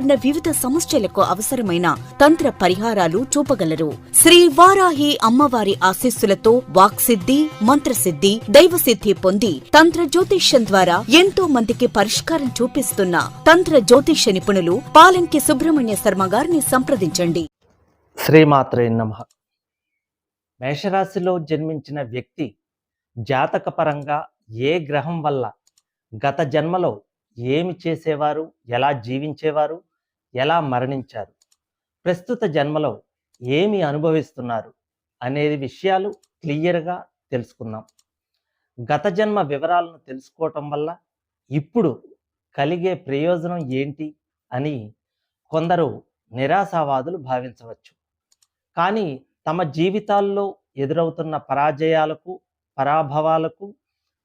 వివిధ సమస్యలకు అవసరమైన తంత్ర పరిహారాలు చూపగలరు. శ్రీ వారాహి అమ్మవారి ఆశీస్సులతో వాక్సిద్ధి మంత్రసిద్ధి దైవసిద్ధి పొంది తంత్ర జ్యోతిష్యం ద్వారా ఎంతో మందికి పరిష్కారం చూపిస్తున్న తంత్ర జ్యోతిష్య నిపుణులు పాలంకి సుబ్రహ్మణ్య శర్మ గారిని సంప్రదించండి. శ్రీమాత్రే నమ. మేషరాశిలో జన్మించిన వ్యక్తి జాతకపరంగా ఏ గ్రహం వల్ల గత జన్మలో ఏమి చేసేవారు? ఎలా జీవించేవారు? ఎలా మరణించారు? ప్రస్తుత జన్మలో ఏమి అనుభవిస్తున్నారు? అనేది విషయాలు క్లియర్గా తెలుసుకుందాం. గత జన్మ వివరాలను తెలుసుకోవటం వల్ల ఇప్పుడు కలిగే ప్రయోజనం ఏంటి అని కొందరు నిరాశావాదులు భావించవచ్చు. కానీ తమ జీవితాల్లో ఎదురవుతున్న పరాజయాలకు పరాభవాలకు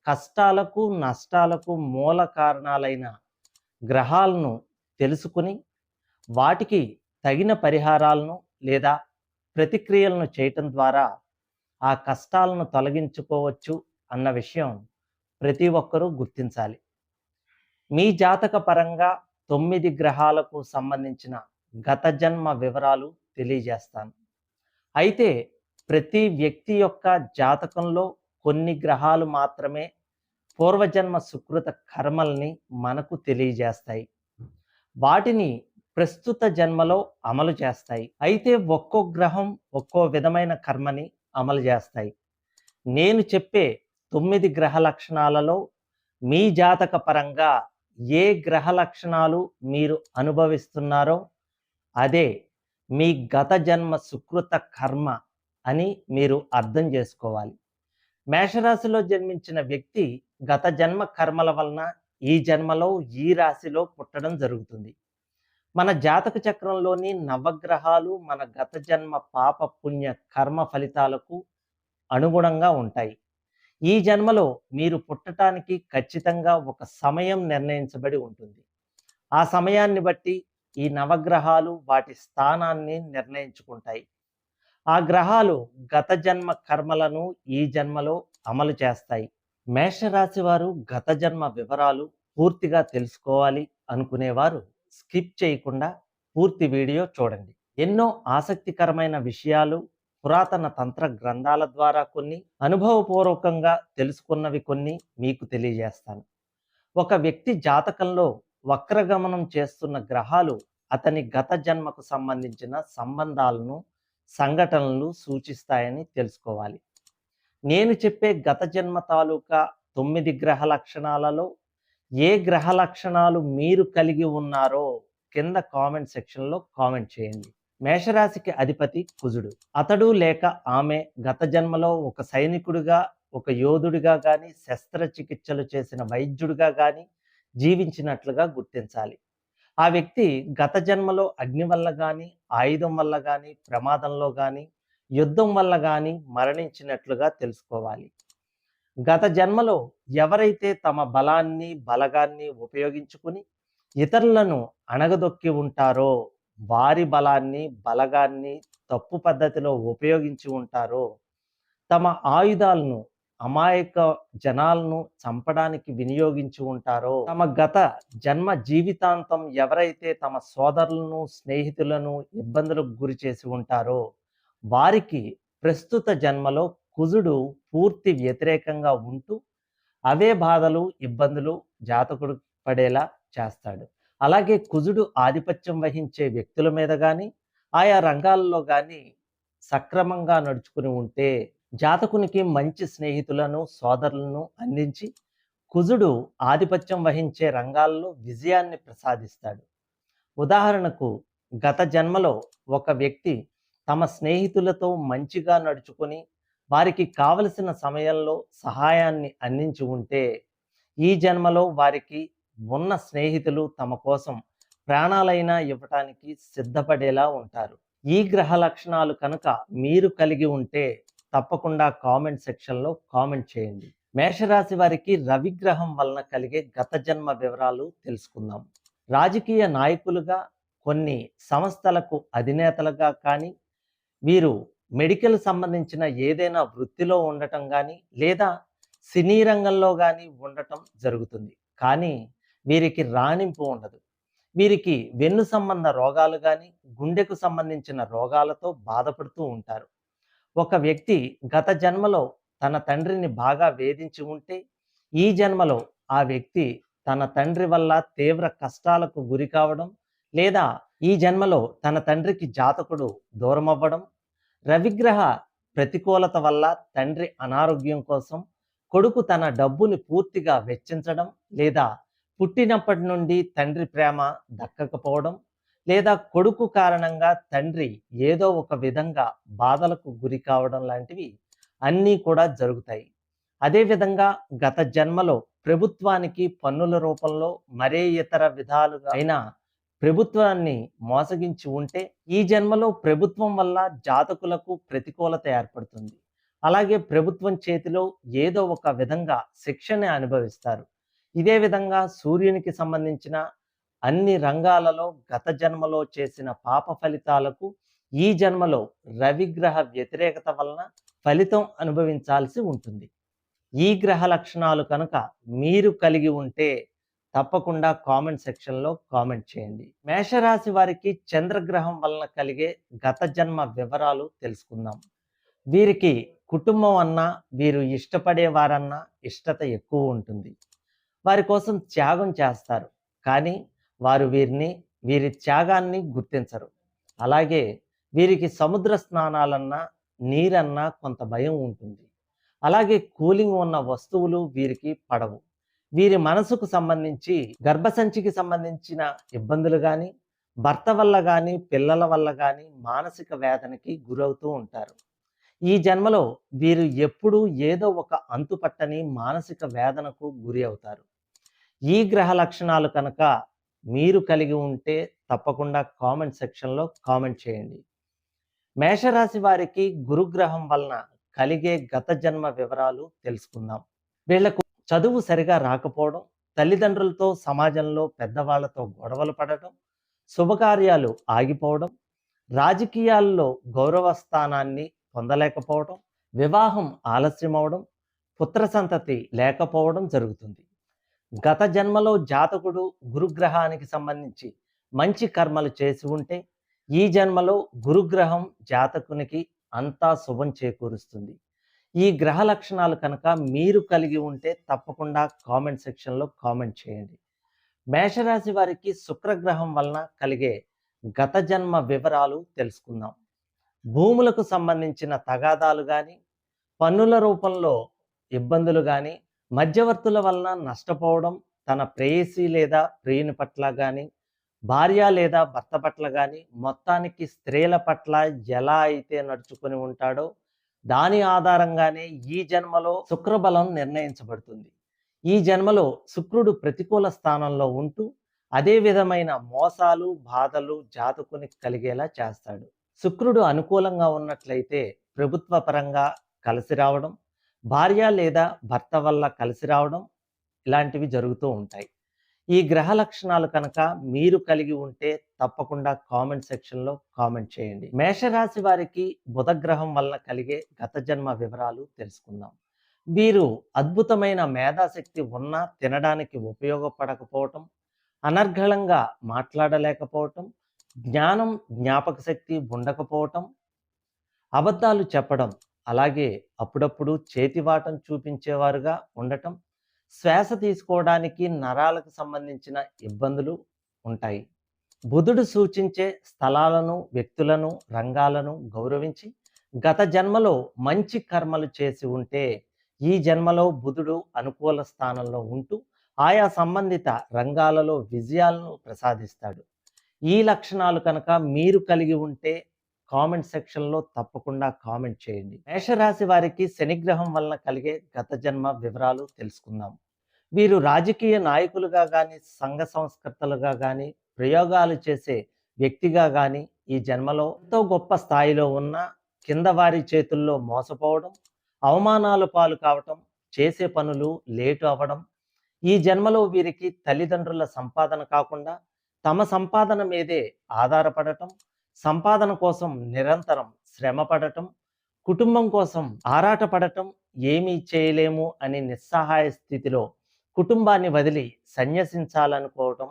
కష్టాలకు నష్టాలకు మూల కారణాలైన గ్రహాలను తెలుసుకుని వాటికి తగిన పరిహారాలను లేదా ప్రతిక్రియలను చేయటం ద్వారా ఆ కష్టాలను తొలగించుకోవచ్చు అన్న విషయం ప్రతి ఒక్కరూ గుర్తించాలి. మీ జాతక పరంగా తొమ్మిది గ్రహాలకు సంబంధించిన గత జన్మ వివరాలు తెలియజేస్తాను. అయితే ప్రతి వ్యక్తి యొక్క జాతకంలో కొన్ని గ్రహాలు మాత్రమే పూర్వజన్మ సుకృత కర్మల్ని మనకు తెలియజేస్తాయి. వాటిని ప్రస్తుత జన్మలో అమలు చేస్తాయి. అయితే ఒక్కో గ్రహం ఒక్కో విధమైన కర్మని అమలు చేస్తాయి. నేను చెప్పే తొమ్మిది గ్రహ లక్షణాలలో మీ జాతక పరంగా ఏ గ్రహ లక్షణాలు మీరు అనుభవిస్తున్నారో అదే మీ గత జన్మ సుకృత కర్మ అని మీరు అర్థం చేసుకోవాలి. మేషరాశిలో జన్మించిన వ్యక్తి గత జన్మ కర్మల వలన ఈ జన్మలో ఈ రాశిలో పుట్టడం జరుగుతుంది. మన జాతక చక్రంలోని నవగ్రహాలు మన గత జన్మ పాప పుణ్య కర్మ ఫలితాలకు అనుగుణంగా ఉంటాయి. ఈ జన్మలో మీరు పుట్టటానికి ఖచ్చితంగా ఒక సమయం నిర్ణయించబడి ఉంటుంది. ఆ సమయాన్ని బట్టి ఈ నవగ్రహాలు వాటి స్థానాన్ని నిర్ణయించుకుంటాయి. ఆ గ్రహాలు గత జన్మ కర్మలను ఈ జన్మలో అమలు చేస్తాయి. మేషరాశి వారు గత జన్మ వివరాలు పూర్తిగా తెలుసుకోవాలి అనుకునేవారు స్కిప్ చేయకుండా పూర్తి వీడియో చూడండి. ఎన్నో ఆసక్తికరమైన విషయాలు పురాతన తంత్ర గ్రంథాల ద్వారా కొన్ని అనుభవపూర్వకంగా తెలుసుకున్నవి కొన్ని మీకు తెలియజేస్తాను. ఒక వ్యక్తి జాతకంలో వక్రగమనం చేస్తున్న గ్రహాలు అతని గత జన్మకు సంబంధించిన సంబంధాలను సంఘటనలు సూచిస్తాయని తెలుసుకోవాలి. నేను చెప్పే గత జన్మ తాలూకా తొమ్మిది గ్రహ లక్షణాలలో ఏ గ్రహ లక్షణాలు మీరు కలిగి ఉన్నారో కింద కామెంట్ సెక్షన్లో కామెంట్ చేయండి. మేషరాశికి అధిపతి కుజుడు. అతడు లేక ఆమె గత జన్మలో ఒక సైనికుడిగా ఒక యోధుడిగా కానీ శస్త్రచికిత్సలు చేసిన వైద్యుడిగా కానీ జీవించినట్లుగా గుర్తించాలి. ఆ వ్యక్తి గత జన్మలో అగ్ని వల్ల కానీ ఆయుధం వల్ల కానీ ప్రమాదంలో కానీ యుద్ధం వల్ల కానీ మరణించినట్లుగా తెలుసుకోవాలి. గత జన్మలో ఎవరైతే తమ బలాన్ని బలగాన్ని ఉపయోగించుకుని ఇతరులను అణగదొక్కి ఉంటారో వారి బలాన్ని బలగాన్ని తప్పు పద్ధతిలో ఉపయోగించి ఉంటారో తమ ఆయుధాలను అమాయక జనాలను చంపడానికి వినియోగించి ఉంటారో తమ గత జన్మ జీవితాంతం ఎవరైతే తమ సోదరులను స్నేహితులను ఇబ్బందులకు గురి చేసి ఉంటారో వారికి ప్రస్తుత జన్మలో కుజుడు పూర్తి వ్యతిరేకంగా ఉంటూ అవే బాధలు ఇబ్బందులు జాతకుడు పడేలా చేస్తాడు. అలాగే కుజుడు ఆధిపత్యం వహించే వ్యక్తుల మీద కానీ ఆయా రంగాల్లో కానీ సక్రమంగా నడుచుకుని ఉంటే జాతకునికి మంచి స్నేహితులను సోదరులను అందించి కుజుడు ఆధిపత్యం వహించే రంగాల్లో విజయాన్ని ప్రసాదిస్తాడు. ఉదాహరణకు గత జన్మలో ఒక వ్యక్తి తమ స్నేహితులతో మంచిగా నడుచుకొని వారికి కావలసిన సమయంలో సహాయాన్ని అందించి ఉంటే ఈ జన్మలో వారికి ఉన్న స్నేహితులు తమ కోసం ప్రాణాలైనా ఇవ్వటానికి సిద్ధపడేలా ఉంటారు. ఈ గ్రహ లక్షణాలు కనుక మీరు కలిగి ఉంటే తప్పకుండా కామెంట్ సెక్షన్లో కామెంట్ చేయండి. మేషరాశి వారికి రవిగ్రహం వలన కలిగే గత జన్మ వివరాలు తెలుసుకుందాం. రాజకీయ నాయకులుగా కొన్ని సంస్థలకు అధినేతలుగా కానీ వీరు మెడికల్ సంబంధించిన ఏదైనా వృత్తిలో ఉండటం కానీ లేదా సినీ రంగంలో కానీ ఉండటం జరుగుతుంది. కానీ వీరికి రాణింపు ఉండదు. వీరికి వెన్ను సంబంధ రోగాలు కానీ గుండెకు సంబంధించిన రోగాలతో బాధపడుతూ ఉంటారు. ఒక వ్యక్తి గత జన్మలో తన తండ్రిని బాగా వేధించి ఉంటే ఈ జన్మలో ఆ వ్యక్తి తన తండ్రి వల్ల తీవ్ర కష్టాలకు గురి కావడం లేదా ఈ జన్మలో తన తండ్రికి జాతకుడు దూరం అవ్వడం రవిగ్రహ ప్రతికూలత వల్ల తండ్రి అనారోగ్యం కోసం కొడుకు తన డబ్బుని పూర్తిగా వెచ్చించడం లేదా పుట్టినప్పటి నుండి తండ్రి ప్రేమ దక్కకపోవడం లేదా కొడుకు కారణంగా తండ్రి ఏదో ఒక విధంగా బాధలకు గురి కావడం లాంటివి అన్నీ కూడా జరుగుతాయి. అదేవిధంగా గత జన్మలో ప్రభుత్వానికి పన్నుల రూపంలో మరే ఇతర విధాలుగా అయినా ప్రభుత్వాన్ని మోసగించి ఉంటే ఈ జన్మలో ప్రభుత్వం వల్ల జాతకులకు ప్రతికూలత ఏర్పడుతుంది. అలాగే ప్రభుత్వం చేతిలో ఏదో ఒక విధంగా శిక్షణ అనుభవిస్తారు. ఇదే విధంగా సూర్యునికి సంబంధించిన అన్ని రంగాలలో గత జన్మలో చేసిన పాప ఫలితాలకు ఈ జన్మలో రవిగ్రహ వ్యతిరేకత వలన ఫలితం అనుభవించాల్సి ఉంటుంది. ఈ గ్రహ లక్షణాలు కనుక మీరు కలిగి ఉంటే తప్పకుండా కామెంట్ సెక్షన్లో కామెంట్ చేయండి. మేషరాశి వారికి చంద్రగ్రహం వలన కలిగే గత జన్మ వివరాలు తెలుసుకుందాం. వీరికి కుటుంబం అన్నా వీరు ఇష్టపడే వారన్నా ఇష్టత ఎక్కువ ఉంటుంది. వారి కోసం త్యాగం చేస్తారు. కానీ వారు వీరిని వీరి త్యాగాన్ని గుర్తించరు. అలాగే వీరికి సముద్ర స్నానాలన్నా నీరన్నా కొంత భయం ఉంటుంది. అలాగే కూలింగ్ ఉన్న వస్తువులు వీరికి పడవు. వీరి మనసుకు సంబంధించి గర్భసంచికి సంబంధించిన ఇబ్బందులు కానీ భర్త వల్ల కానీ పిల్లల వల్ల కానీ మానసిక వేదనకి గురవుతూ ఉంటారు. ఈ జన్మలో వీరు ఎప్పుడూ ఏదో ఒక అంతుపట్టని మానసిక వేదనకు గురి అవుతారు. ఈ గ్రహ లక్షణాలు కనుక మీరు కలిగి ఉంటే తప్పకుండా కామెంట్ సెక్షన్లో కామెంట్ చేయండి. మేషరాశి వారికి గురుగ్రహం వలన కలిగే గత జన్మ వివరాలు తెలుసుకుందాం. వీళ్ళకు చదువు సరిగా రాకపోవడం తల్లిదండ్రులతో సమాజంలో పెద్దవాళ్ళతో గొడవలు పడటం శుభకార్యాలు ఆగిపోవడం రాజకీయాల్లో గౌరవ స్థానాన్ని పొందలేకపోవడం వివాహం ఆలస్యం అవడం పుత్ర సంతతి లేకపోవడం జరుగుతుంది. గత జన్మలో జాతకుడు గురుగ్రహానికి సంబంధించి మంచి కర్మలు చేసి ఉంటే ఈ జన్మలో గురుగ్రహం జాతకునికి అంతా శుభం చేకూరుస్తుంది. ఈ గ్రహ లక్షణాలు కనుక మీరు కలిగి ఉంటే తప్పకుండా కామెంట్ సెక్షన్లో కామెంట్ చేయండి. మేషరాశి వారికి శుక్రగ్రహం వలన కలిగే గత జన్మ వివరాలు తెలుసుకుందాం. భూములకు సంబంధించిన తగాదాలు కానీ పన్నుల రూపంలో ఇబ్బందులు కానీ మధ్యవర్తుల వలన నష్టపోవడం తన ప్రేయసి లేదా ప్రియుని పట్ల కానీ భార్య లేదా భర్త పట్ల కానీ మొత్తానికి స్త్రీల పట్ల ఎలా అయితే నడుచుకొని ఉంటాడో దాని ఆధారంగానే ఈ జన్మలో శుక్రబలం నిర్ణయించబడుతుంది. ఈ జన్మలో శుక్రుడు ప్రతికూల స్థానంలో ఉంటూ అదే విధమైన మోసాలు బాధలు జాతకుని కలిగేలా చేస్తాడు. శుక్రుడు అనుకూలంగా ఉన్నట్లయితే ప్రభుత్వ పరంగా కలిసి రావడం భార్య లేదా భర్త వల్ల కలిసి రావడం ఇలాంటివి జరుగుతూ ఉంటాయి. ఈ గ్రహ లక్షణాలు కనుక మీరు కలిగి ఉంటే తప్పకుండా కామెంట్ సెక్షన్లో కామెంట్ చేయండి. మేషరాశి వారికి బుధగ్రహం వల్ల కలిగే గత జన్మ వివరాలు తెలుసుకుందాం. వీరు అద్భుతమైన మేధాశక్తి ఉన్నా తినడానికి ఉపయోగపడకపోవటం అనర్గళంగా మాట్లాడలేకపోవటం జ్ఞానం జ్ఞాపక శక్తి ఉండకపోవటం అబద్ధాలు చెప్పడం అలాగే అప్పుడప్పుడు చేతివాటం చూపించేవారుగా ఉండటం శ్వాస తీసుకోవడానికి నరాలకు సంబంధించిన ఇబ్బందులు ఉంటాయి. బుధుడు సూచించే స్థలాలను వ్యక్తులను రంగాలను గౌరవించి గత జన్మలో మంచి కర్మలు చేసి ఉంటే ఈ జన్మలో బుధుడు అనుకూల స్థానంలో ఉంటూ ఆయా సంబంధిత రంగాలలో విజయాలను ప్రసాదిస్తాడు. ఈ లక్షణాలు కనుక మీరు కలిగి ఉంటే కామెంట్ సెక్షన్లో తప్పకుండా కామెంట్ చేయండి. మేషరాశి వారికి శనిగ్రహం వలన కలిగే గత జన్మ వివరాలు తెలుసుకుందాం. వీరు రాజకీయ నాయకులుగా కానీ సంఘ సంస్కర్తలుగా కానీ ప్రయోగాలు చేసే వ్యక్తిగా కానీ ఈ జన్మలో ఎంతో గొప్ప స్థాయిలో ఉన్న కింద వారి చేతుల్లో మోసపోవడం అవమానాలు పాలు కావటం చేసే పనులు లేటు అవ్వడం ఈ జన్మలో వీరికి తల్లిదండ్రుల సంపాదన కాకుండా తమ సంపాదన మీదే ఆధారపడటం సంపాదన కోసం నిరంతరం శ్రమ పడటం కుటుంబం కోసం ఆరాటపడటం ఏమీ చేయలేము అని నిస్సహాయ స్థితిలో కుటుంబాన్ని వదిలి సన్యసించాలనుకోవటం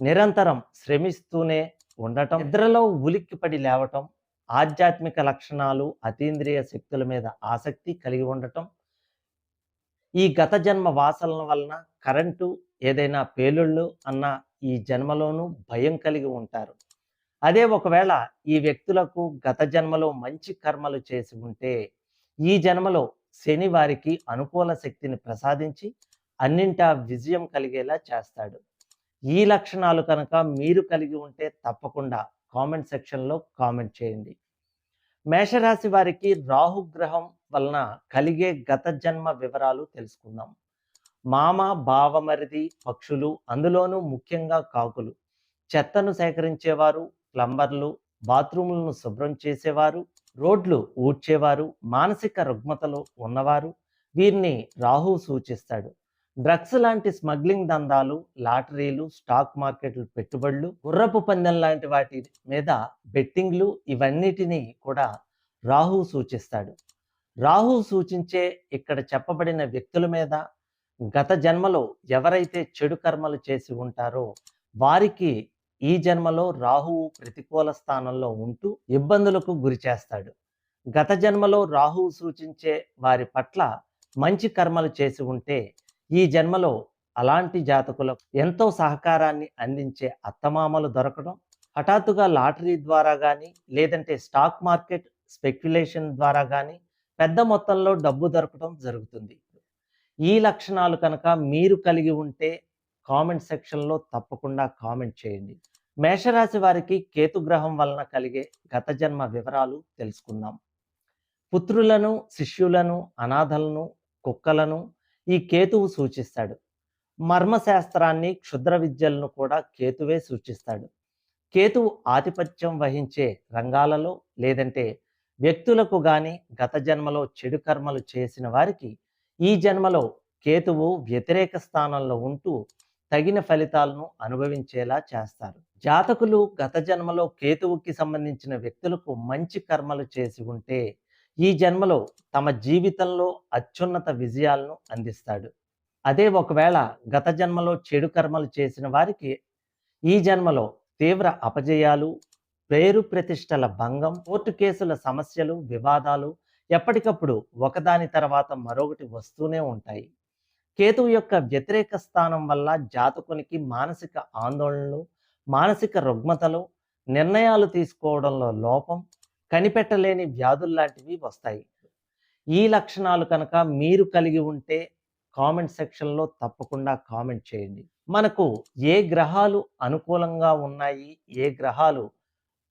నిరంతరం శ్రమిస్తూనే ఉండటం నిద్రలో ఉలిక్కిపడి లేవటం ఆధ్యాత్మిక లక్షణాలు అతీంద్రియ శక్తుల మీద ఆసక్తి కలిగి ఉండటం ఈ గత జన్మ వాసనల వలన కరెంటు ఏదైనా పేలుళ్ళు అన్న ఈ జన్మలోనూ భయం కలిగి ఉంటారు. అదే ఒకవేళ ఈ వ్యక్తులకు గత జన్మలో మంచి కర్మలు చేసి ఉంటే ఈ జన్మలో శని వారికి అనుకూల శక్తిని ప్రసాదించి అన్నింటా విజయం కలిగేలా చేస్తాడు. ఈ లక్షణాలు కనుక మీరు కలిగి ఉంటే తప్పకుండా కామెంట్ సెక్షన్లో కామెంట్ చేయండి. మేషరాశి వారికి రాహుగ్రహం వలన కలిగే గత జన్మ వివరాలు తెలుసుకుందాం. మామ బావమరిది పక్షులు అందులోనూ ముఖ్యంగా కాకులు. చెత్తను సేకరించేవారు ప్లంబర్లు బాత్రూములను శుభ్రం చేసేవారు రోడ్లు ఊడ్చేవారు మానసిక రుగ్మతలు ఉన్నవారు. వీరిని రాహు సూచిస్తాడు. డ్రగ్స్ లాంటి స్మగ్లింగ్ దందాలు లాటరీలు స్టాక్ మార్కెట్లు పెట్టుబడులు గుర్రపు పందెం లాంటి వాటి మీద బెట్టింగ్లు ఇవన్నిటినీ కూడా రాహు సూచిస్తాడు. రాహు సూచించే ఇక్కడ చెప్పబడిన వ్యక్తుల మీద గత జన్మలో ఎవరైతే చెడు కర్మలు చేసి ఉంటారో వారికి ఈ జన్మలో రాహువు ప్రతికూల స్థానంలో ఉంటూ ఇబ్బందులకు గురి చేస్తాడు. గత జన్మలో రాహువు సూచించే వారి పట్ల మంచి కర్మలు చేసి ఉంటే ఈ జన్మలో అలాంటి జాతకులకు ఎంతో సహకారాన్ని అందించే అత్తమామలు దొరకడం హఠాత్తుగా లాటరీ ద్వారా కానీ లేదంటే స్టాక్ మార్కెట్ స్పెక్యులేషన్ ద్వారా కానీ పెద్ద మొత్తంలో డబ్బు దొరకడం జరుగుతుంది. ఈ లక్షణాలు కనుక మీరు కలిగి ఉంటే కామెంట్ సెక్షన్లో తప్పకుండా కామెంట్ చేయండి. మేషరాశి వారికి కేతుగ్రహం వలన కలిగే గత జన్మ వివరాలు తెలుసుకుందాం. పుత్రులను శిష్యులను అనాథలను కుక్కలను ఈ కేతువు సూచిస్తాడు. మర్మశాస్త్రాన్ని క్షుద్ర విద్యలను కూడా కేతువే సూచిస్తాడు. కేతువు ఆధిపత్యం వహించే రంగాలలో లేదంటే వ్యక్తులకు గాని గత జన్మలో చెడు కర్మలు చేసిన వారికి ఈ జన్మలో కేతువు వ్యతిరేక స్థానంలో ఉంటూ తగిన ఫలితాలను అనుభవించేలా చేస్తారు. జాతకులు గత జన్మలో కేతువుకి సంబంధించిన వ్యక్తులకు మంచి కర్మలు చేసి ఉంటే ఈ జన్మలో తమ జీవితంలో అత్యున్నత విజయాలను అందిస్తాడు. అదే ఒకవేళ గత జన్మలో చెడు కర్మలు చేసిన వారికి ఈ జన్మలో తీవ్ర అపజయాలు పేరు ప్రతిష్టల భంగం కోర్టు కేసుల సమస్యలు వివాదాలు ఎప్పటికప్పుడు ఒకదాని తర్వాత మరొకటి వస్తూనే ఉంటాయి. కేతువు యొక్క వ్యతిరేక స్థానం వల్ల జాతకునికి మానసిక ఆందోళనలు మానసిక రుగ్మతలు నిర్ణయాలు తీసుకోవడంలో లోపం కనిపెట్టలేని వ్యాధుల్లాంటివి వస్తాయి. ఈ లక్షణాలు కనుక మీరు కలిగి ఉంటే కామెంట్ సెక్షన్లో తప్పకుండా కామెంట్ చేయండి. మనకు ఏ గ్రహాలు అనుకూలంగా ఉన్నాయి ఏ గ్రహాలు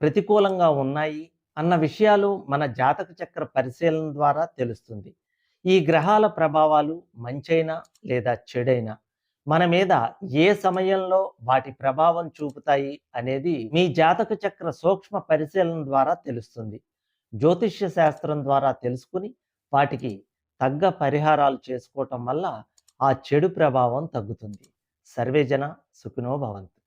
ప్రతికూలంగా ఉన్నాయి అన్న విషయాలు మన జాతక చక్ర పరిశీలన ద్వారా తెలుస్తుంది. ఈ గ్రహాల ప్రభావాలు మంచైనా లేదా చెడైనా? మన మీద ఏ సమయంలో వాటి ప్రభావం చూపుతాయి అనేది మీ జాతక చక్ర సూక్ష్మ పరిశీలన ద్వారా తెలుస్తుంది. జ్యోతిష్య శాస్త్రం ద్వారా తెలుసుకుని వాటికి తగ్గ పరిహారాలు చేసుకోవటం వల్ల ఆ చెడు ప్రభావం తగ్గుతుంది. సర్వేజన సుఖినో భవంతు.